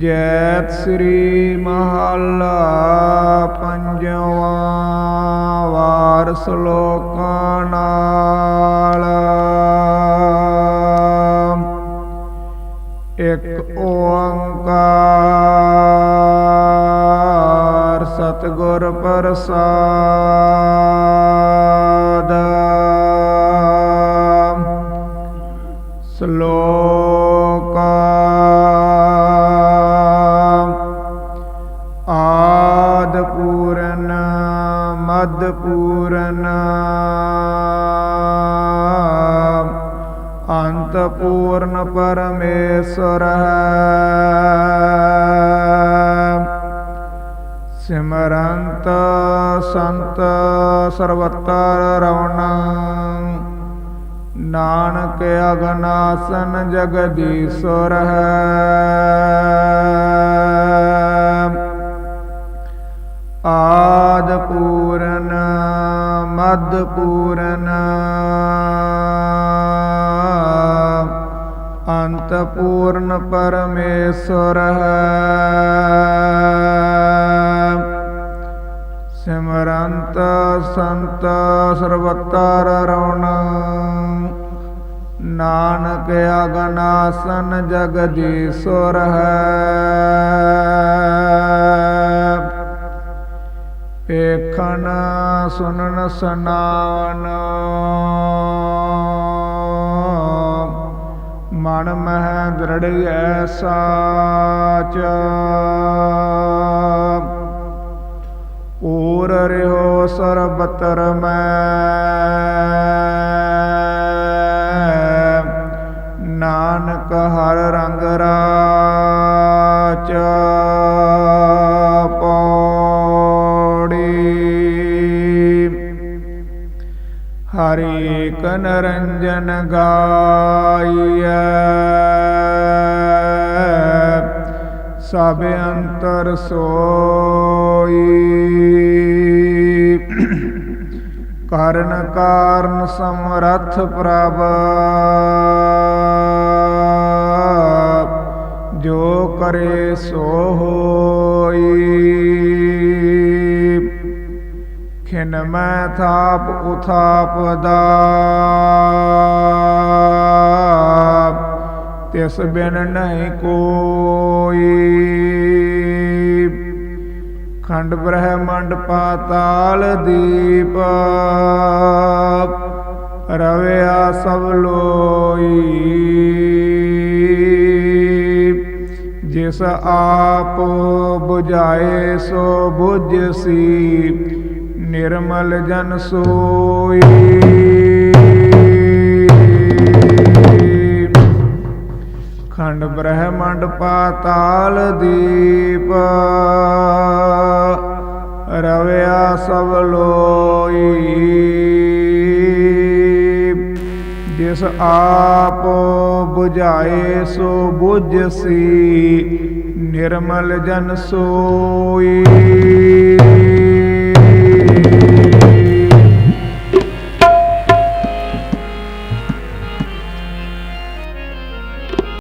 ਜੈਤ ਸ੍ਰੀ ਮਹੱਲਾ ਪੰਜਵਾ ਵਾਰ ਸ਼ਲੋਕਾਂ ਨਾਲ। ਇੱਕ ਓੰਕਾਰ ਸਤਿਗੁਰ ਪ੍ਰਸਾਦ। ਆਦ ਪੂਰਨ ਮਦ ਪੂਰਨ ਅੰਤ ਪੂਰਨ ਪਰਮੇਸ਼ਰ ਹੈ। ਸਿਮਰੰਤ ਸੰਤ ਸਰਵਤਰ ਰਵਣ ਨਾਨਕ ਅਗਨਾਸਨ ਜਗਦੀਸ਼ਵਰ ਹੈ। ਪੂਰਨ ਪਰਮੇਸ਼ਰ ਹੈ। ਸਿਮਰੰਤ ਸੰਤ ਸਰਵਤਰ ਰਵਣ ਨਾਨਕ ਅਗਨਾਸਨ ਜਗਦੀਸ਼ਵਰ ਹੈ। ਵੇਖਣ ਸੁਨਨ ਸੁਨਾਵਨ ਮਨ ਮਹਿ ਦ੍ਰਿੜਿਐ ਸਾਚ। ਊਰ ਰਿਓ ਸਰਬਤਰ ਮੈਂ। ਹਰੀ ਕਨ ਰੰਜਨ ਗਾਈਐ। ਸਭ ਅੰਤਰ ਸੋਈ। ਕਰਨ ਕਾਰਨ ਸਮਰਥ ਪ੍ਰਭ। ਜੋ ਕਰੇ ਸੋ ਹੋਈ। ਖਿਨ ਮੈਂ ਥਾਪ ਉਥਾਪ ਦਾ ਤਿਸ ਬਿਨ ਨਹੀਂ ਕੋਈ। ਖੰਡ ਬ੍ਰਹਮੰਡ ਪਾਤਾਲ ਦੀਪ, ਰਵਿਆ ਸਭ ਲੋਈ। ਜਿਸ ਆਪ 부ਝਾਏ ਸੋ 부ਝਸੀ ਨਿਰਮਲ ਜਨ ਸੋਈ। ਖੰਡ ਬ੍ਰਹਮੰਡ ਪਾਤਾਲ ਦੀਪ। ਰਵਿਆ ਸਭ ਲੋਈ। ਜਿਸ ਆਪ 부ਝਾਏ ਸੋ 부ਝਸੀ ਨਿਰਮਲ ਜਨ ਸੋਈ।